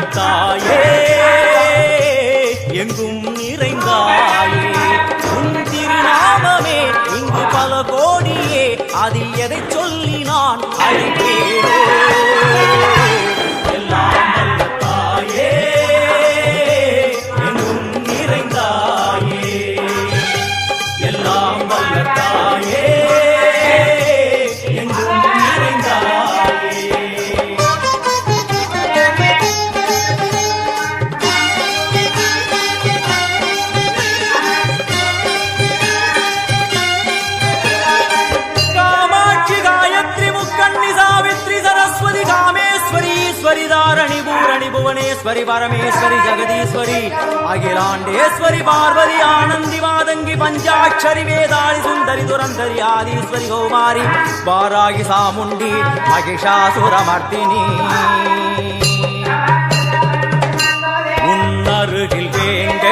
தாயே எங்கும் நிறைந்தாயே. உன் திருநாமமே இங்கு பல கோடியே. அதில் எதை சொல்லி நான் காமேஸ்வரி பூரணி புவனேஸ்வரி பரமேஸ்வரி ஜெகதீஸ்வரி அகிலாண்டேஸ்வரி பார்வதி ஆனந்தி மாதங்கி பஞ்சாட்சரி வேதாளி சுந்தரி துரந்தரி ஆதீஸ்வரி கௌமாரி பாராகி சாமுண்டி மகிஷாசுரமர்த்தினி. உன்னருகில் வேங்கை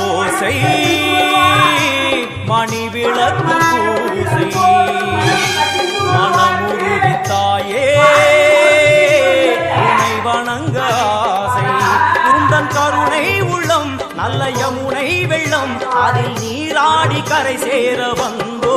ஓசை. மணி விளக்கு பூசை. மனமுருகி தாயே உனை வணங்க ஆசை. உந்தன் கருணை உள்ளம் நல்ல யமுனை வெள்ளம். அதில் நீராடி கரை சேர வந்தோ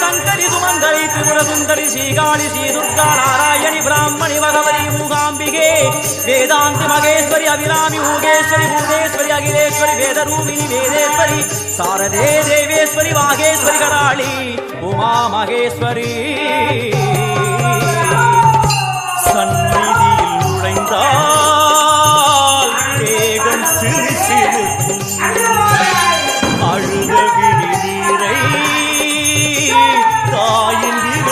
சங்கரி சுமங்கலி திபுர சுந்தரி ஸ்ரீகாளி ஸ்ரீ துர்கா நாராயணி பிராமணி பகவதி மூகாம்பிகே. வேதாந்தி மகேஸ்வரி அபிராமி மூகேஸ்வரி பூதேஸ்வரி அகிலேஸ்வரி வேதரூபிணி வேதேஸ்வரி சாரதே தேவேஸ்வரி வாகேஸ்வரி கராளி உமா மகேஸ்வரி சந்நிதியில் நுழைந்தால் தேகம் சிறு சிறுக்கும் அழுதகிரி நீரை தாயின் விரல்